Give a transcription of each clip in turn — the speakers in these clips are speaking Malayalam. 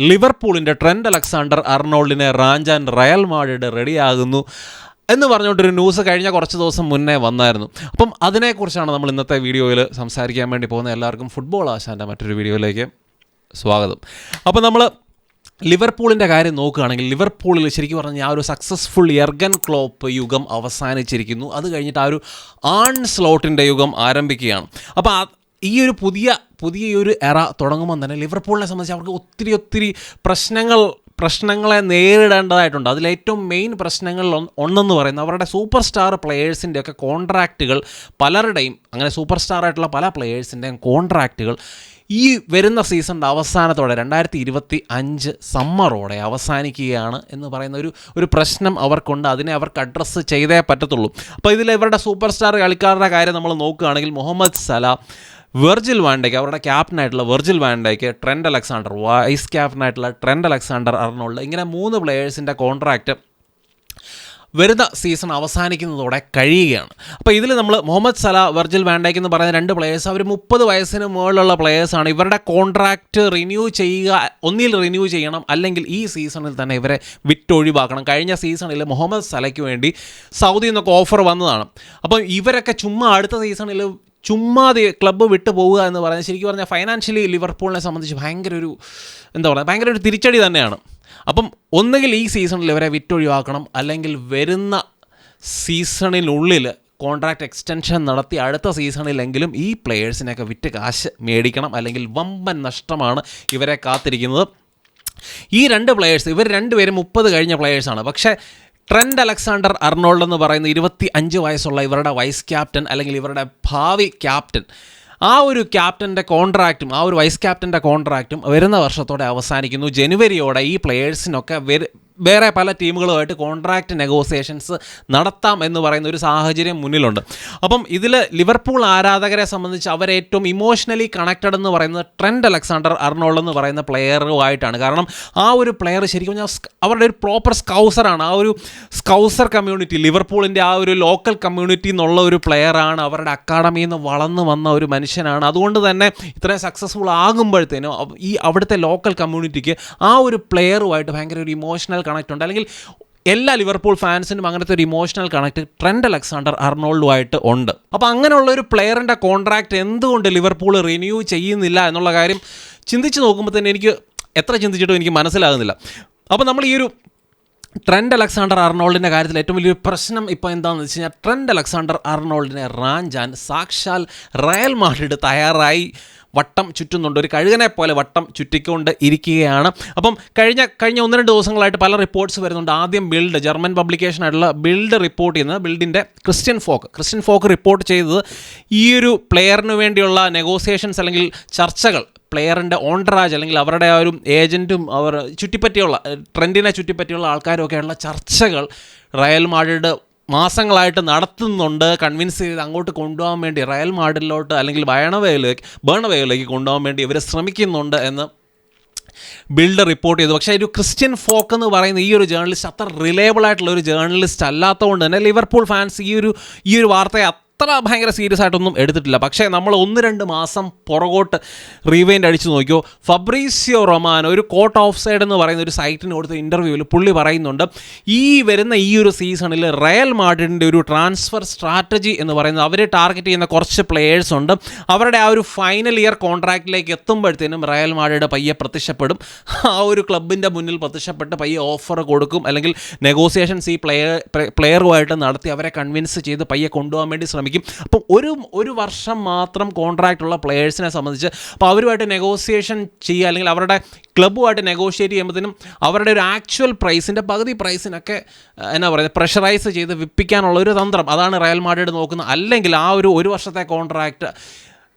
ലിവർപൂളിന്റെ ട്രെൻഡ് അലക്സാണ്ടർ അർണോൾഡിനെ റാഞ്ചാൻ റയൽ മാഡ്രിഡ് റെഡിയാകുന്നു എന്ന് പറഞ്ഞുകൊണ്ടൊരു ന്യൂസ് കഴിഞ്ഞ കുറച്ച് ദിവസം മുന്നേ വന്നായിരുന്നു. അപ്പം അതിനെക്കുറിച്ചാണ് നമ്മൾ ഇന്നത്തെ വീഡിയോയിൽ സംസാരിക്കാൻ വേണ്ടി പോകുന്ന എല്ലാവർക്കും ഫുട്ബോൾ ആശാന്റെ മറ്റൊരു വീഡിയോയിലേക്ക് സ്വാഗതം. അപ്പോൾ നമ്മൾ ലിവർപൂളിന്റെ കാര്യം നോക്കുകയാണെങ്കിൽ ലിവർപൂളിൽ ശരിക്കും പറഞ്ഞാൽ ആ ഒരു സക്സസ്ഫുൾ എർഗൻ ക്ലോപ്പ് യുഗം അവസാനിച്ചിരിക്കുന്നു. അത് കഴിഞ്ഞിട്ട് ആ ഒരു ആൺ സ്ലോട്ടിന്റെ യുഗം ആരംഭിക്കുകയാണ്. അപ്പോൾ ഈ ഒരു പുതിയ പുതിയ ഒരു എറ തുടങ്ങുമ്പോൾ തന്നെ ലിവർപൂളിനെ സംബന്ധിച്ച് അവർക്ക് ഒത്തിരി ഒത്തിരി പ്രശ്നങ്ങൾ പ്രശ്നങ്ങളെ നേരിടേണ്ടതായിട്ടുണ്ട്. അതിലേറ്റവും മെയിൻ പ്രശ്നങ്ങളിൽ ഒന്ന് ഒന്നെന്ന് പറയുന്നത് അവരുടെ സൂപ്പർ സ്റ്റാർ പ്ലെയേഴ്സിന്റെയൊക്കെ കോൺട്രാക്റ്റുകൾ പലരുടെയും അങ്ങനെ സൂപ്പർ സ്റ്റാർ ആയിട്ടുള്ള പല പ്ലെയേഴ്സിന്റെയും കോൺട്രാക്റ്റുകൾ ഈ വരുന്ന സീസണിന്റെ അവസാനത്തോടെ രണ്ടായിരത്തി ഇരുപത്തി അഞ്ച് സമ്മറോടെ അവസാനിക്കുകയാണ് എന്ന് പറയുന്ന ഒരു ഒരു പ്രശ്നം അവർക്കുണ്ട്. അതിനെ അവർക്ക് അഡ്രസ്സ് ചെയ്തേ പറ്റത്തുള്ളൂ. അപ്പോൾ ഇതിൽ ഇവരുടെ സൂപ്പർ സ്റ്റാർ കളിക്കാരുടെ കാര്യം നമ്മൾ നോക്കുകയാണെങ്കിൽ മുഹമ്മദ് സല വെർജിൽ വാൻഡയ്ക്ക് അവരുടെ ക്യാപ്റ്റനായിട്ടുള്ള വെർജിൽ വാൻഡയ്ക്ക് ട്രെൻഡ് അലക്സാണ്ടർ വൈസ് ക്യാപ്റ്റനായിട്ടുള്ള ട്രെൻഡ് അലക്സാണ്ടർ അർണോൾഡ് ഇങ്ങനെ മൂന്ന് പ്ലെയേഴ്സിന്റെ കോൺട്രാക്റ്റ് വരുന്ന സീസൺ അവസാനിക്കുന്നതോടെ കഴിയുകയാണ്. അപ്പോൾ ഇതിൽ നമ്മൾ മുഹമ്മദ് സല വെർജിൽ വാൻഡൈക്ക് എന്ന് പറയുന്ന രണ്ട് പ്ലേയേഴ്സ് അവർ മുപ്പത് വയസ്സിന് മുകളിലുള്ള പ്ലേയേഴ്സാണ് ഇവരുടെ കോൺട്രാക്റ്റ് റിന്യൂ ചെയ്യുക ഒന്നിൽ റിന്യൂ ചെയ്യണം അല്ലെങ്കിൽ ഈ സീസണിൽ തന്നെ ഇവരെ വിറ്റൊഴിവാക്കണം കഴിഞ്ഞ സീസണിൽ മുഹമ്മദ് സലയ്ക്ക് വേണ്ടി സൗദിയിൽ നിന്നൊക്കെ ഓഫർ വന്നതാണ്. അപ്പം ഇവരൊക്കെ ചുമ്മാ അടുത്ത സീസണിൽ ചുമ്മാതെ ക്ലബ്ബ് വിട്ടു പോവുക എന്ന് പറയുന്നത് ശരിക്കും പറഞ്ഞാൽ ഫൈനാൻഷ്യലി ലിവർപൂളിനെ സംബന്ധിച്ച് ഭയങ്കര ഒരു എന്താ പറയുക ഭയങ്കര ഒരു തിരിച്ചടി തന്നെയാണ്. അപ്പം ഒന്നുകിൽ ഈ സീസണിൽ ഇവരെ വിറ്റൊഴിവാക്കണം അല്ലെങ്കിൽ വരുന്ന സീസണിനുള്ളിൽ കോൺട്രാക്ട് എക്സ്റ്റൻഷൻ നടത്തി അടുത്ത സീസണിലെങ്കിലും ഈ പ്ലെയേഴ്സിനെയൊക്കെ വിറ്റ് കാശ് മേടിക്കണം അല്ലെങ്കിൽ വമ്പൻ നഷ്ടമാണ് ഇവരെ കാത്തിരിക്കുന്നത്. ഈ രണ്ട് പ്ലെയേഴ്സ് ഇവർ രണ്ടുപേരും മുപ്പത് കഴിഞ്ഞ പ്ലെയേഴ്സാണ് പക്ഷേ ട്രെൻഡ് അലക്സാണ്ടർ അർണോൾഡ് എന്ന് പറയുന്ന ഇരുപത്തി അഞ്ച് വയസ്സുള്ള ഇവരുടെ വൈസ് ക്യാപ്റ്റൻ അല്ലെങ്കിൽ ഇവരുടെ ഭാവി ക്യാപ്റ്റൻ ആ ഒരു ക്യാപ്റ്റന്റെ കോൺട്രാക്റ്റും ആ ഒരു വൈസ് ക്യാപ്റ്റന്റെ കോൺട്രാക്റ്റും വരുന്ന വർഷത്തോടെ അവസാനിക്കുന്നു. ജനുവരിയോടെ ഈ പ്ലെയേഴ്സിനൊക്കെ വേറെ പല ടീമുകളുമായിട്ട് കോൺട്രാക്റ്റ് നെഗോസിയേഷൻസ് നടത്താം എന്ന് പറയുന്ന ഒരു സാഹചര്യം മുന്നിലുണ്ട്. അപ്പം ഇതിൽ ലിവർപൂൾ ആരാധകരെ സംബന്ധിച്ച് അവരേറ്റവും ഇമോഷണലി കണക്റ്റഡ് എന്ന് പറയുന്നത് ട്രെൻഡ് അലക്സാണ്ടർ അർണോൾഡ് എന്ന് പറയുന്ന പ്ലെയറുമായിട്ടാണ്. കാരണം ആ ഒരു പ്ലെയർ ശരിക്കും അവരുടെ ഒരു പ്രോപ്പർ സ്കൗസറാണ്. ആ ഒരു സ്കൗസർ കമ്മ്യൂണിറ്റി ലിവർപൂളിന്റെ ആ ഒരു ലോക്കൽ കമ്മ്യൂണിറ്റി എന്നുള്ള ഒരു പ്ലെയറാണ് അവരുടെ അക്കാഡമിയിൽ നിന്ന് വളർന്നു വന്ന ഒരു മനുഷ്യനാണ്. അതുകൊണ്ട് തന്നെ ഇത്രയും സക്സസ്ഫുൾ ആകുമ്പോഴത്തേനും ഈ അവിടുത്തെ ലോക്കൽ കമ്മ്യൂണിറ്റിക്ക് ആ ഒരു പ്ലെയറുമായിട്ട് ഭയങ്കര ഒരു ഇമോഷണൽ കണക്റ്റ് ഉണ്ട്. അല്ലെങ്കിൽ എല്ലാ ലിവർപൂൾ ഫാൻസിനും അങ്ങനത്തെ ഒരു ഇമോഷണൽ കണക്ട് ട്രെൻഡ് അലക്സാണ്ടർ അർണോൾഡുമായിട്ട് ഉണ്ട്. അപ്പോൾ അങ്ങനെയുള്ള ഒരു പ്ലെയറിന്റെ കോൺട്രാക്റ്റ് എന്തുകൊണ്ട് ലിവർപൂൾ റിന്യൂ ചെയ്യുന്നില്ല എന്നുള്ള കാര്യം ചിന്തിച്ച് നോക്കുമ്പോൾ തന്നെ എനിക്ക് എത്ര ചിന്തിച്ചിട്ടും എനിക്ക് മനസ്സിലാകുന്നില്ല. അപ്പോൾ നമ്മൾ ഈ ഒരു ട്രെൻഡ് അലക്സാണ്ടർ അർണോൾഡിന്റെ കാര്യത്തിൽ ഏറ്റവും വലിയൊരു പ്രശ്നം ഇപ്പോൾ എന്താണെന്ന് വെച്ച് കഴിഞ്ഞാൽ ട്രെൻഡ് അലക്സാണ്ടർ അർണോൾഡിനെ റാഞ്ചാൻ സാക്ഷാൽ റയൽ മാഡ്രിഡ് തയ്യാറായി. വട്ടം ചുറ്റുന്നുണ്ട്. ഒരു കഴുകനെ പോലെ വട്ടം ചുറ്റിക്കൊണ്ട് ഇരിക്കുകയാണ്. അപ്പം കഴിഞ്ഞ കഴിഞ്ഞ ഒന്ന് രണ്ട് ദിവസങ്ങളായിട്ട് പല റിപ്പോർട്ട്സ് വരുന്നുണ്ട്. ആദ്യം ബിൽഡ് ജർമ്മൻ പബ്ലിക്കേഷൻ ആയിട്ടുള്ള ബിൽഡ് റിപ്പോർട്ട് ചെയ്യുന്നത് ബിൽഡിന്റെ Christian Falk Christian Falk report ചെയ്തത് ഈ ഒരു പ്ലെയറിന് വേണ്ടിയുള്ള നെഗോസിയേഷൻസ് അല്ലെങ്കിൽ ചർച്ചകൾ പ്ലെയറിന്റെ ഓണ്ടറാജ് അല്ലെങ്കിൽ അവരുടെ ആ ഒരു ഏജന്റും അവർ ചുറ്റിപ്പറ്റിയുള്ള ട്രെൻഡിനെ ചുറ്റിപ്പറ്റിയുള്ള ആൾക്കാരും ഒക്കെയുള്ള ചർച്ചകൾ റയൽ മാഡ്രിഡ് മാസങ്ങളായിട്ട് നടത്തുന്നുണ്ട്. കൺവിൻസ് ചെയ്ത് അങ്ങോട്ട് കൊണ്ടുപോകാൻ വേണ്ടി റയൽ മാഡിലോട്ട് അല്ലെങ്കിൽ ബയണവേയിലേക്ക് ബേണവേയിലേക്ക് കൊണ്ടുപോകാൻ വേണ്ടി ഇവർ ശ്രമിക്കുന്നുണ്ട് എന്ന് ബിൽഡ് റിപ്പോർട്ട് ചെയ്തു. പക്ഷേ ഒരു ക്രിസ്ത്യൻ ഫോക്ക് എന്ന് പറയുന്ന ഈ ഒരു ജേർണലിസ്റ്റ് അത്ര റിലയബിൾ ആയിട്ടുള്ള ഒരു ജേർണലിസ്റ്റ് അല്ലാത്തതുകൊണ്ട് തന്നെ ലിവർപൂൾ ഫാൻസ് ഈ ഒരു ഈ ഒരു വാർത്തയെ അത്ര ഭയങ്കര സീരിയസ് ആയിട്ടൊന്നും എടുത്തിട്ടില്ല. പക്ഷേ നമ്മൾ ഒന്ന് രണ്ട് മാസം പുറകോട്ട് റീവൈൻഡ് അടിച്ച് നോക്കിയോ ഫബ്രീസിയോ റൊമാൻ ഒരു കോട്ട് ഓഫ് സൈഡ് എന്ന് പറയുന്ന ഒരു സൈറ്റിന് കൊടുത്ത ഇന്റർവ്യൂവിൽ പുള്ളി പറയുന്നുണ്ട് ഈ വരുന്ന ഈ ഒരു സീസണിൽ റയൽ മാഡ്രിഡിന്റെ ഒരു ട്രാൻസ്ഫർ സ്ട്രാറ്റജി എന്ന് പറയുന്നത് അവരെ ടാർഗറ്റ് ചെയ്യുന്ന കുറച്ച് പ്ലെയേഴ്സ് ഉണ്ട്. അവരുടെ ആ ഒരു ഫൈനൽ ഇയർ കോൺട്രാക്റ്റിലേക്ക് എത്തുമ്പോഴത്തേനും റയൽ മാഡ്രിഡ് പയ്യെ പ്രത്യക്ഷപ്പെടും. ആ ഒരു ക്ലബിന്റെ മുന്നിൽ പ്രത്യക്ഷപ്പെട്ട് പയ്യെ ഓഫർ കൊടുക്കും. അല്ലെങ്കിൽ നെഗോസിയേഷൻസ് ഈ പ്ലെയർ പ്ലെയറുമായിട്ട് നടത്തി അവരെ കൺവിൻസ് ചെയ്ത് പയ്യെ കൊണ്ടുപോകാൻ വേണ്ടി ശ്രമിക്കും. അപ്പം ഒരു ഒരു വർഷം മാത്രം കോൺട്രാക്റ്റ് ഉള്ള പ്ലെയേഴ്സിനെ സംബന്ധിച്ച് അപ്പോൾ അവരുമായിട്ട് നെഗോസിയേഷൻ ചെയ്യുക അല്ലെങ്കിൽ അവരുടെ ക്ലബ്ബുമായിട്ട് നെഗോഷിയേറ്റ് ചെയ്യുമ്പോഴത്തേനും അവരുടെ ഒരു ആക്ച്വൽ പ്രൈസിന്റെ പകുതി പ്രൈസിനൊക്കെ എന്നാ പറയുക പ്രഷറൈസ് ചെയ്ത് വിപ്പിക്കാനുള്ള ഒരു തന്ത്രം അതാണ് റയൽ മാഡ്രിഡ് നോക്കുന്നത്. അല്ലെങ്കിൽ ആ ഒരു ഒരു വർഷത്തെ കോൺട്രാക്റ്റ്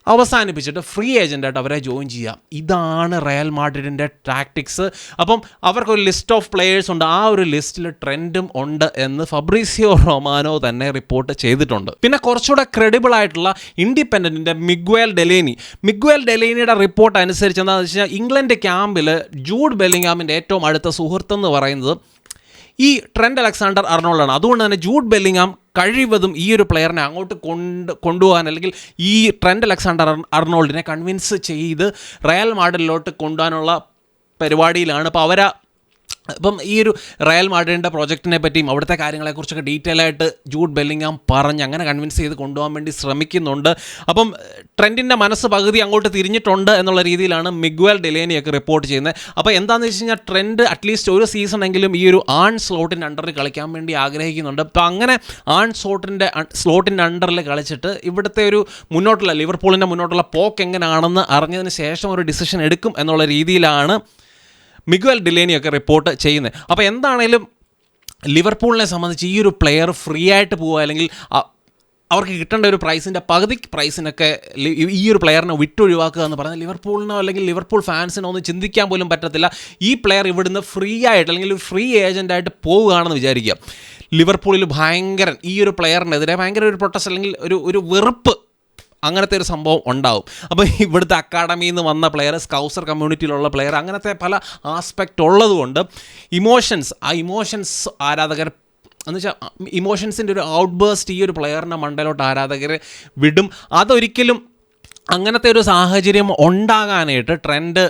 അവസാനിപ്പിച്ചിട്ട് ഫ്രീ ഏജന്റായിട്ട് അവരെ ജോയിൻ ചെയ്യാം ഇതാണ് റയൽ മാഡ്രിഡിന്റെ ടാക്ടിക്സ് അപ്പം അവർക്കൊരു ലിസ്റ്റ് ഓഫ് പ്ലെയേഴ്സ് ഉണ്ട്. ആ ഒരു ലിസ്റ്റിൽ ട്രെൻഡും ഉണ്ട് എന്ന് ഫബ്രീസിയോ റൊമാനോ തന്നെ റിപ്പോർട്ട് ചെയ്തിട്ടുണ്ട്. പിന്നെ കുറച്ചുകൂടെ ക്രെഡിബിൾ ആയിട്ടുള്ള ഇൻഡിപെൻഡന്റിന്റെ മിഗ്വേൽ ഡെലേനി. മിഗ്വേൽ ഡെലേനിയുടെ റിപ്പോർട്ട് അനുസരിച്ച് എന്താണെന്ന് വെച്ച് കഴിഞ്ഞാൽ ഇംഗ്ലണ്ട് ക്യാമ്പിൽ ജൂഡ് ബെല്ലിംഗാമിന്റെ ഏറ്റവും അടുത്ത സുഹൃത്തെന്ന് പറയുന്നത് ഈ ട്രെൻഡ് അലക്സാണ്ടർ അർണോൾഡാണ്. അതുകൊണ്ട് തന്നെ ജൂഡ് ബെല്ലിംഗാം കഴിവതും ഈ ഒരു പ്ലെയറിനെ അങ്ങോട്ട് കൊണ്ട് കൊണ്ടുപോകാൻ അല്ലെങ്കിൽ ഈ ട്രെൻഡ് അലക്സാണ്ടർ അർണോൾഡിനെ കൺവിൻസ് ചെയ്ത് റയൽ മാഡലിലോട്ട് കൊണ്ടുപോകാനുള്ള പരിപാടിയിലാണ്. അപ്പോൾ അവരാ ഇപ്പം ഈ ഒരു റയൽ മാഡ്രിഡിന്റെ പ്രോജക്റ്റിനെ പറ്റിയും അവിടുത്തെ കാര്യങ്ങളെക്കുറിച്ചൊക്കെ ഡീറ്റെയിൽ ആയിട്ട് ജൂഡ് ബെല്ലിങ്ങാം പറഞ്ഞ് അങ്ങനെ കൺവിൻസ് ചെയ്ത് കൊണ്ടുപോകാൻ വേണ്ടി ശ്രമിക്കുന്നുണ്ട്. അപ്പം ട്രെൻഡിന്റെ മനസ്സ് പകുതി അങ്ങോട്ട് തിരിഞ്ഞിട്ടുണ്ട് എന്നുള്ള രീതിയിലാണ് മിഗ്വൽ ഡെലേനിയൊക്കെ റിപ്പോർട്ട് ചെയ്യുന്നത്. അപ്പോൾ എന്താണെന്ന് വെച്ച് കഴിഞ്ഞാൽ ട്രെൻഡ് അറ്റ്ലീസ്റ്റ് ഒരു സീസൺ എങ്കിലും ഈ ഒരു ആൺ സ്ലോട്ടിന്റെ അണ്ടറിൽ കളിക്കാൻ വേണ്ടി ആഗ്രഹിക്കുന്നുണ്ട്. അപ്പോൾ അങ്ങനെ ആൺ സ്ലോട്ടിന്റെ സ്ലോട്ടിന്റെ അണ്ടറിൽ കളിച്ചിട്ട് ഇവിടുത്തെ ഒരു മുന്നോട്ടുള്ള ലിവർപൂളിന്റെ മുന്നോട്ടുള്ള പോക്ക് എങ്ങനെയാണെന്ന് അറിഞ്ഞതിന് ശേഷം ഒരു ഡിസിഷൻ എടുക്കും എന്നുള്ള രീതിയിലാണ് മിഗ്വൽ ഡിലേനിയൊക്കെ റിപ്പോർട്ട് ചെയ്യുന്നത്. അപ്പോൾ എന്താണേലും ലിവർപൂളിനെ സംബന്ധിച്ച് ഈ ഒരു പ്ലെയർ ഫ്രീ ആയിട്ട് പോവുക അല്ലെങ്കിൽ അവർക്ക് കിട്ടേണ്ട ഒരു പ്രൈസിന്റെ പകുതി പ്രൈസിനൊക്കെ ഈ ഒരു പ്ലെയറിനെ വിട്ടൊഴിവാക്കുക എന്ന് പറഞ്ഞാൽ ലിവർപൂളിനോ അല്ലെങ്കിൽ ലിവർപൂൾ ഫാൻസിനോ ഒന്നും ചിന്തിക്കാൻ പോലും പറ്റത്തില്ല. ഈ പ്ലെയർ ഇവിടുന്ന് ഫ്രീ ആയിട്ട് അല്ലെങ്കിൽ ഒരു ഫ്രീ ഏജന്റായിട്ട് പോവുകയാണെന്ന് വിചാരിക്കുക. ലിവർപൂളിൽ ഭയങ്കര ഈ ഒരു പ്ലെയറിനെതിരെ ഭയങ്കര ഒരു പ്രൊട്ടസ്റ്റ് അല്ലെങ്കിൽ ഒരു ഒരു വെറുപ്പ് അങ്ങനത്തെ ഒരു സംഭവം ഉണ്ടാവും. അപ്പോൾ ഇവിടുത്തെ അക്കാഡമിയിൽ നിന്ന് വന്ന പ്ലെയർ സ്കൗസർ കമ്മ്യൂണിറ്റിയിലുള്ള പ്ലെയർ അങ്ങനത്തെ പല ആസ്പെക്റ്റ് ഉള്ളതുകൊണ്ട് ഇമോഷൻസ് ആ ഇമോഷൻസ് ആരാധകർ എന്ന് വെച്ചാൽ ഇമോഷൻസിന്റെ ഒരു ഔട്ട് ബേസ്റ്റ് ഈ ഒരു പ്ലെയറിന്റെ മണ്ടയിലോട്ട് ആരാധകർ വിടും. അതൊരിക്കലും അങ്ങനത്തെ ഒരു സാഹചര്യം ഉണ്ടാകാനായിട്ട് ട്രെൻഡ്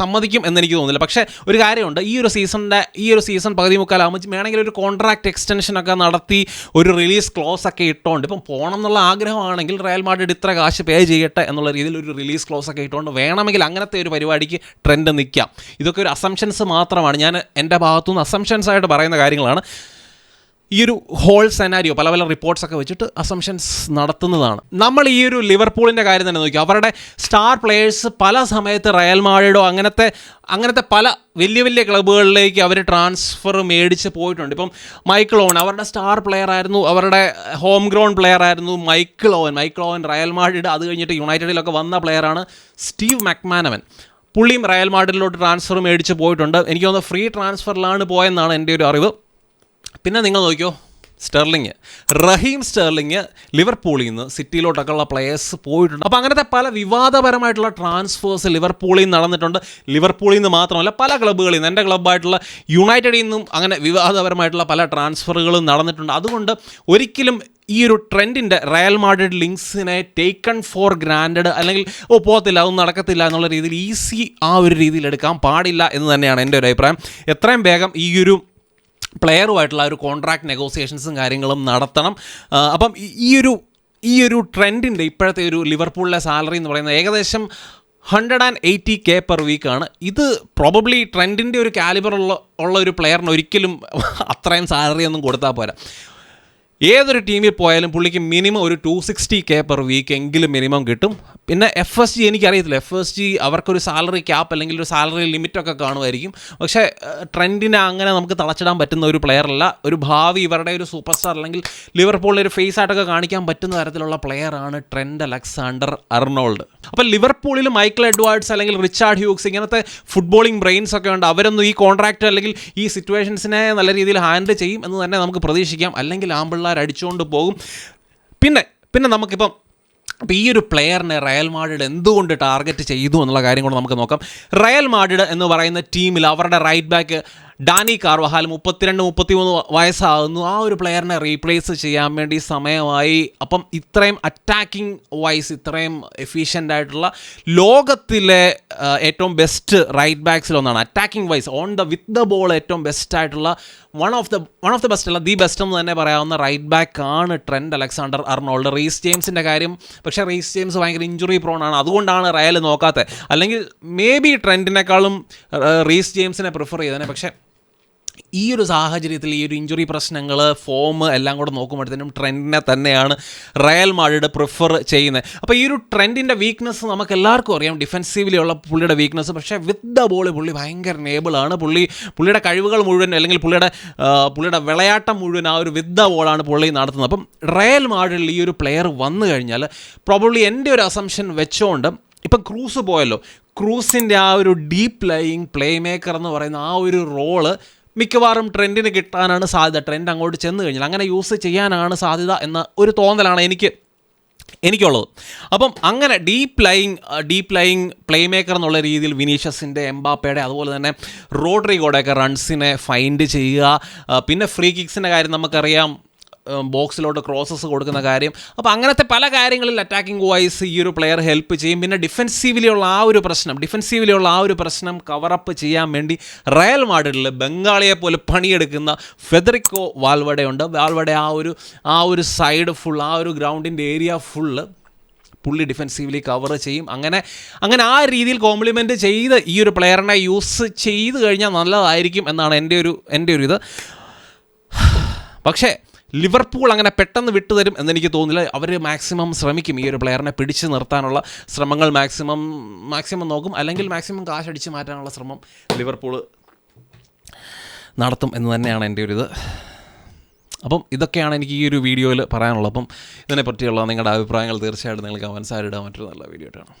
സമ്മതിക്കും എന്നെനിക്ക് തോന്നുന്നില്ല. പക്ഷേ ഒരു കാര്യമുണ്ട്. ഈ ഒരു സീസണിന്റെ ഈ ഒരു സീസൺ പകുതി മുക്കാലാകുമ്പോൾ വേണമെങ്കിൽ ഒരു കോൺട്രാക്ട് എക്സ്റ്റൻഷൻ ഒക്കെ നടത്തി ഒരു റിലീസ് ക്ലോസ് ഒക്കെ ഇട്ടുകൊണ്ട് ഇപ്പം പോകണം എന്നുള്ള ആഗ്രഹമാണെങ്കിൽ റയൽ മാഡ്രിഡ് ഇത്ര കാശ് പേ ചെയ്യട്ടെ എന്നുള്ള രീതിയിൽ ഒരു റിലീസ് ക്ലോസ് ഒക്കെ ഇട്ടുകൊണ്ട് വേണമെങ്കിൽ അങ്ങനത്തെ ഒരു പരിപാടിക്ക് ട്രെൻഡ് നിൽക്കാം ഇതൊക്കെ ഒരു അസംഷൻസ് മാത്രമാണ്. ഞാൻ എന്റെ ഭാഗത്തുനിന്ന് അസംഷൻസ് ആയിട്ട് പറയുന്ന കാര്യങ്ങളാണ്. ഈ ഒരു ഹോൾ സെനാരിയോ പല പല റിപ്പോർട്ട്സ് ഒക്കെ വെച്ചിട്ട് അസംഷൻസ് നടത്തുന്നതാണ്. നമ്മൾ ഈ ഒരു ലിവർപൂളിന്റെ കാര്യം തന്നെ നോക്കി അവരുടെ സ്റ്റാർ പ്ലെയേഴ്സ് പല സമയത്ത് റയൽ മാഡ്രിഡോ അങ്ങനത്തെ അങ്ങനത്തെ പല വലിയ വലിയ ക്ലബ്ബുകളിലേക്ക് അവർ ട്രാൻസ്ഫർ മേടിച്ച് പോയിട്ടുണ്ട്. ഇപ്പം മൈക്കിൾ ഓവൻ അവരുടെ സ്റ്റാർ പ്ലെയർ ആയിരുന്നു. അവരുടെ ഹോം ഗ്രൗണ്ട് പ്ലെയർ ആയിരുന്നു Michael Owen. Michael Owen Real Madrid അത് കഴിഞ്ഞിട്ട് യുണൈറ്റഡിലൊക്കെ വന്ന പ്ലെയറാണ് സ്റ്റീവ് മക്മാനവൻ. പുള്ളിയും റയൽ മാഡ്രിഡിലോട്ട് ട്രാൻസ്ഫർ മേടിച്ച് പോയിട്ടുണ്ട്. എനിക്ക് തോന്നുന്നു ഫ്രീ ട്രാൻസ്ഫറിലാണ് പോയെന്നാണ് എന്റെ ഒരു അറിവ്. പിന്നെ നിങ്ങൾ നോക്കിയോ സ്റ്റെർലിങ്. റഹീം സ്റ്റെർലിങ് ലിവർപൂളിൽ നിന്ന് സിറ്റിയിലോട്ടൊക്കെ ഉള്ള പ്ലേയേഴ്സ് പോയിട്ടുണ്ട്. അപ്പോൾ അങ്ങനത്തെ പല വിവാദപരമായിട്ടുള്ള ട്രാൻസ്ഫേഴ്സ് ലിവർപൂളിൽ നിന്ന് നടന്നിട്ടുണ്ട്. ലിവർപൂളിൽ നിന്ന് മാത്രമല്ല പല ക്ലബ്ബുകളിൽ നിന്ന് എന്റെ ക്ലബ്ബായിട്ടുള്ള യുണൈറ്റഡിൽ നിന്നും അങ്ങനെ വിവാദപരമായിട്ടുള്ള പല ട്രാൻസ്ഫറുകളും നടന്നിട്ടുണ്ട്. അതുകൊണ്ട് ഒരിക്കലും ഈ ഒരു ട്രെൻഡിന്റെ റയൽ മാഡ്രിഡ് ലിങ്ക്സിനെ ടേക്കൺ ഫോർ ഗ്രാൻഡഡ് അല്ലെങ്കിൽ ഓ പോകത്തില്ല അതൊന്നും നടക്കത്തില്ല എന്നുള്ള രീതിയിൽ ഈസി ആ ഒരു രീതിയിൽ എടുക്കാൻ പാടില്ല എന്ന് തന്നെയാണ് എന്റെ ഒരു അഭിപ്രായം. എത്രയും വേഗം ഈ ഒരു പ്ലെയറുമായിട്ടുള്ള ഒരു കോൺട്രാക്ട് നെഗോസിയേഷൻസും കാര്യങ്ങളും നടത്തണം. അപ്പം ഈ- ഒരു ഈ ഒരു ട്രെൻഡിന്റെ ഇപ്പോഴത്തെ ഒരു ലിവർപൂളിലെ സാലറി എന്ന് പറയുന്നത് ഏകദേശം hundred and eighty K per വീക്കാണ് ഇത് പ്രോബബ്ലി ട്രെൻഡിന്റെ ഒരു കാലിബർ ഉള്ള ഉള്ള ഒരു പ്ലെയറിന് ഒരിക്കലും അത്രയും സാലറി ഒന്നും കൊടുത്താൽ പോരാ. ഏതൊരു ടീമിൽ പോയാലും പുള്ളിക്ക് മിനിമം ഒരു two sixty K per week എങ്കിലും മിനിമം കിട്ടും. പിന്നെ എഫ് എസ് ജി എനിക്കറിയത്തില്ല. എഫ് എസ് ജി അവർക്കൊരു സാലറി ക്യാപ്പ് അല്ലെങ്കിൽ ഒരു സാലറി ലിമിറ്റൊക്കെ കാണുമായിരിക്കും. പക്ഷേ ട്രെൻഡിനെ അങ്ങനെ നമുക്ക് തളച്ചിടാൻ പറ്റുന്ന ഒരു പ്ലെയർ അല്ല. ഒരു ഭാവി ഇവരുടെ ഒരു സൂപ്പർ സ്റ്റാർ അല്ലെങ്കിൽ ലിവർപൂളിൽ ഒരു ഫേസ് ആയിട്ടൊക്കെ കാണിക്കാൻ പറ്റുന്ന തരത്തിലുള്ള പ്ലെയറാണ് ട്രെൻഡ് അലക്സാണ്ടർ അർണോൾഡ് അപ്പോൾ ലിവർപൂളിൽ മൈക്കിൾ എഡ്വാർഡ്സ് അല്ലെങ്കിൽ റിച്ചാർഡ് ഹ്യൂക്സ് ഇങ്ങനത്തെ ഫുട്ബോളിംഗ് ബ്രെയിൻസ് ഒക്കെ ഉണ്ട്. അവരൊന്നും ഈ കോൺട്രാക്റ്റ് അല്ലെങ്കിൽ ഈ സിറ്റുവേഷൻസിനെ നല്ല രീതിയിൽ ഹാൻഡിൽ ചെയ്യും എന്ന് തന്നെ നമുക്ക് പ്രതീക്ഷിക്കാം. അല്ലെങ്കിൽ ആമ്പിള്ളാർ അടിച്ചുകൊണ്ട് പോകും. പിന്നെ പിന്നെ നമുക്കിപ്പം അപ്പോൾ ഈ ഒരു പ്ലെയറിനെ റയൽ മാഡ്രിഡ് എന്തുകൊണ്ട് ടാർഗറ്റ് ചെയ്തു എന്നുള്ള കാര്യം കൂടെ നമുക്ക് നോക്കാം. റയൽ മാഡ്രിഡ് എന്ന് പറയുന്ന ടീമിൽ അവരുടെ റൈറ്റ് ബാക്ക് ഡാനി കാർവഹാൽ മുപ്പത്തിരണ്ട് മുപ്പത്തിമൂന്ന് വയസ്സാകുന്നു. ആ ഒരു പ്ലെയറിനെ റീപ്ലേസ് ചെയ്യാൻ വേണ്ടി സമയമായി. അപ്പം ഇത്രയും അറ്റാക്കിംഗ് വൈസ് ഇത്രയും എഫിഷ്യന്റ് ആയിട്ടുള്ള ലോകത്തിലെ ഏറ്റവും best right ബാക്സിലൊന്നാണ് attacking wise on the with the ball ഏറ്റവും ബെസ്റ്റ് ആയിട്ടുള്ള one of the one of the best അല്ല ദി ബെസ്റ്റ് എന്ന് തന്നെ പറയാവുന്ന റൈറ്റ് ബാക്ക് ആണ് ട്രെൻഡ് അലക്സാണ്ടർ അർണോൾഡ്. റീസ് ജെയിംസിന്റെ കാര്യം പക്ഷേ റീസ് ജെയിംസ് ഭയങ്കര ഇഞ്ചുറി പ്രോൺ ആണ്. അതുകൊണ്ടാണ് റയൽ നോക്കാത്തത് അല്ലെങ്കിൽ മേ ബി ട്രെൻഡിനേക്കാളും റീസ് ജെയിംസിനെ പ്രിഫർ ചെയ്തേനെ പക്ഷേ ഈ ഒരു സാഹചര്യത്തിൽ ഈ ഒരു ഇഞ്ചുറി പ്രശ്നങ്ങൾ ഫോം എല്ലാം കൂടെ നോക്കുമ്പോഴത്തേനും ട്രെൻഡിനെ തന്നെയാണ് റയൽ മാഡിഡ് പ്രിഫർ ചെയ്യുന്നത്. അപ്പോൾ ഈ ഒരു ട്രെൻഡിന്റെ വീക്ക്നെസ് നമുക്ക് എല്ലാവർക്കും അറിയാം. ഡിഫെൻസീവ്ലി ഉള്ള പുള്ളിയുടെ വീക്ക്നെസ് പക്ഷേ വിത്ത് ദ ബോൾ പുള്ളി ഭയങ്കര നേബിളാണ് പുള്ളി പുള്ളിയുടെ കഴിവുകൾ മുഴുവൻ അല്ലെങ്കിൽ പുള്ളിയുടെ പുള്ളിയുടെ വിളയാട്ടം മുഴുവൻ ആ ഒരു വിത്ത് ദ ബോളാണ് പുള്ളി നടത്തുന്നത്. അപ്പം റയൽ മാഡ്രിഡിൽ ഈ ഒരു പ്ലെയർ വന്നു കഴിഞ്ഞാൽ പ്രോബ്ലി എന്റെ ഒരു അസംഷൻ വെച്ചുകൊണ്ട് ഇപ്പം ക്രൂസ് പോയല്ലോ. ക്രൂസിന്റെ ആ ഒരു ഡീപ് ലൈയിങ് പ്ലേ മേക്കർ എന്ന് പറയുന്ന ആ ഒരു റോൾ മിക്കവാറും ട്രെൻഡിന് കിട്ടാനാണ് സാധ്യത. ട്രെൻഡ് അങ്ങോട്ട് ചെന്ന് കഴിഞ്ഞാൽ അങ്ങനെ യൂസ് ചെയ്യാനാണ് സാധ്യത എന്ന ഒരു തോന്നലാണ് എനിക്ക് എനിക്കുള്ളത്. അപ്പം അങ്ങനെ deep lying deep lying playmaker എന്നുള്ള രീതിയിൽ വിനീഷ്യസിന്റെ എംബാപ്പയുടെ അതുപോലെ തന്നെ റോഡ്രിഗോടെയൊക്കെ റൺസിനെ ഫൈൻഡ് ചെയ്യുക. പിന്നെ ഫ്രീ കിക്സിന്റെ കാര്യം നമുക്കറിയാം. ബോക്സിലോട്ട് ക്രോസസ് കൊടുക്കുന്ന കാര്യം. അപ്പോൾ അങ്ങനത്തെ പല കാര്യങ്ങളിൽ അറ്റാക്കിംഗ് വൈസ് ഈ ഒരു പ്ലെയർ ഹെൽപ്പ് ചെയ്യും. പിന്നെ ഡിഫെൻസീവിലുള്ള ആ ഒരു പ്രശ്നം ഡിഫെൻസീവിലുള്ള ആ ഒരു പ്രശ്നം കവറപ്പ് ചെയ്യാൻ വേണ്ടി റയൽ മാഡ്രിഡിൽ ബംഗാളിയെ പോലെ പണിയെടുക്കുന്ന ഫെദറിക്കോ വാൽവടയുണ്ട്. വാൽവഡ ആ ഒരു ആ ഒരു സൈഡ് ഫുൾ ആ ഒരു ഗ്രൗണ്ടിന്റെ ഏരിയ ഫുള്ള് പുള്ളി ഡിഫെൻസീവ്ലി കവർ ചെയ്യും. അങ്ങനെ അങ്ങനെ ആ രീതിയിൽ കോംപ്ലിമെന്റ് ചെയ്ത് ഈ ഒരു പ്ലെയറിനെ യൂസ് ചെയ്ത് കഴിഞ്ഞാൽ നല്ലതായിരിക്കും എന്നാണ് എന്റെ ഒരു എന്റെ ഒരു ഇത്. പക്ഷേ ലിവർപൂൾ അങ്ങനെ പെട്ടെന്ന് വിട്ടുതരും എന്നെനിക്ക് തോന്നില്ല അവർ മാക്സിമം ശ്രമിക്കും. ഈ ഒരു പ്ലെയറിനെ പിടിച്ചു നിർത്താനുള്ള ശ്രമങ്ങൾ മാക്സിമം മാക്സിമം നോക്കും. അല്ലെങ്കിൽ മാക്സിമം കാശ് അടിച്ച് മാറ്റാനുള്ള ശ്രമം ലിവർപൂൾ നടത്തും എന്ന് തന്നെയാണ് എന്റെ ഒരു ഇത്. അപ്പം ഇതൊക്കെയാണ് എനിക്ക് ഈ ഒരു വീഡിയോയിൽ പറയാനുള്ളത്. അപ്പം ഇതിനെപ്പറ്റിയുള്ള നിങ്ങളുടെ അഭിപ്രായങ്ങൾ തീർച്ചയായിട്ടും നിങ്ങൾ കമൻസായിട്ട് ഇടുക മറ്റൊരു നല്ല വീഡിയോ ആയിട്ടാണ്.